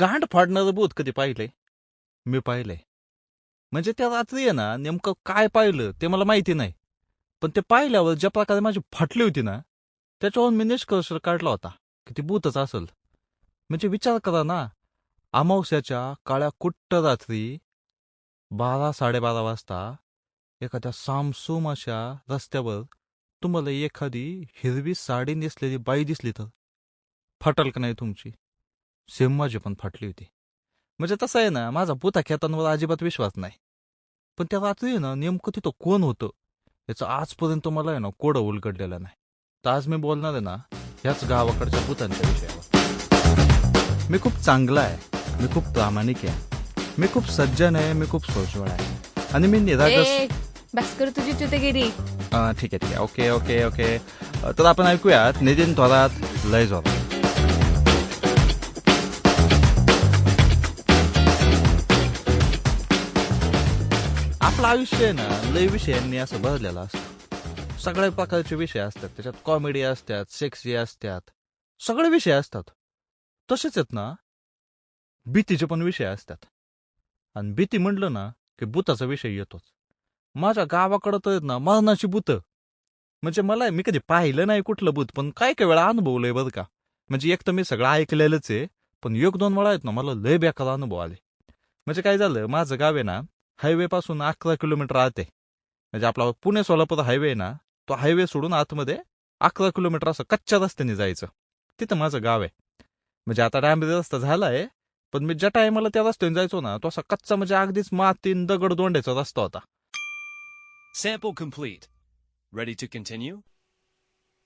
गांड फाडणारं बोध कधी पाहिलंय? मी पाहिलंय. म्हणजे त्या रात्री आहे ना नेमकं काय पाहिलं ते मला माहिती नाही. पण ते पाहिल्यावर ज्या प्रकारे माझी फाटली होती ना त्याच्यावरून मी निष्कर्ष काढला होता की ती भूतच असेल. म्हणजे विचार करा ना अमावस्याच्या काळ्या कुट्ट रात्री बारा साडेबारा वाजता एखाद्या सामसूम अशा रस्त्यावर तुम्हाला एखादी हिरवी साडी नेसलेली बाई दिसली तर. फाटल का नाही तुमची? सेम माझी पण फाटली होती. म्हणजे तसं आहे ना माझा भूता खेतांवर अजिबात विश्वास नाही. पण त्या रात्री ना नेमकं तिथं कोण होतं याचं आजपर्यंत मला आहे ना कोडं उलगडलेलं नाही. तर आज मी बोलणार आहे ना ह्याच गावाकडच्या भूतांच्या विषयावर. मी खूप चांगला आहे मी खूप प्रामाणिक आहे मी खूप सज्जन आहे मी खूप सोजवळ आहे. आणि मी निरागस ए बस कर तुझी चुतेगिरी ठीक आहे ठीक आहे. Okay okay okay. तर आपण ऐकूयात नितीन थोरात लय जोरात. आपलं आयुष्य आहे ना लय विषयांनी असं भरलेलं असतं. सगळ्या प्रकारचे विषय असतात त्याच्यात कॉमेडी असतात सेक्सी असतात सगळे विषय असतात. तसेच आहेत ना भीतीचे पण विषय असतात. आणि भीती म्हणलं ना की भूताचा विषय येतोच. माझ्या गावाकडं तर आहेत ना मरणाची भूतं. म्हणजे मला मी कधी पाहिलं नाही कुठलं भूत पण काय काय वेळा अनुभवलंय बरं का. म्हणजे एक तर मी सगळं ऐकलेलंच आहे पण एक दोन वेळा आहेत ना मला लय बेकार अनुभव आले. म्हणजे काय झालं माझं गाव आहे ना हायवे पासून अकरा किलोमीटर आत आहे म्हणजे आपला पुणे सोलापूर हायवे आहे ना तो हायवे सोडून आतमध्ये अकरा किलोमीटर असं कच्च्या रस्त्याने जायचं तिथं माझं गाव आहे म्हणजे आता डांबरी रस्ता झाला आहे पण मी ज्या टायमाला त्या रस्त्याने जायचो ना तो असा कच्चा म्हणजे अगदीच मातीन दगड दोंड्याचा रस्ता होता Sample complete. Ready to continue?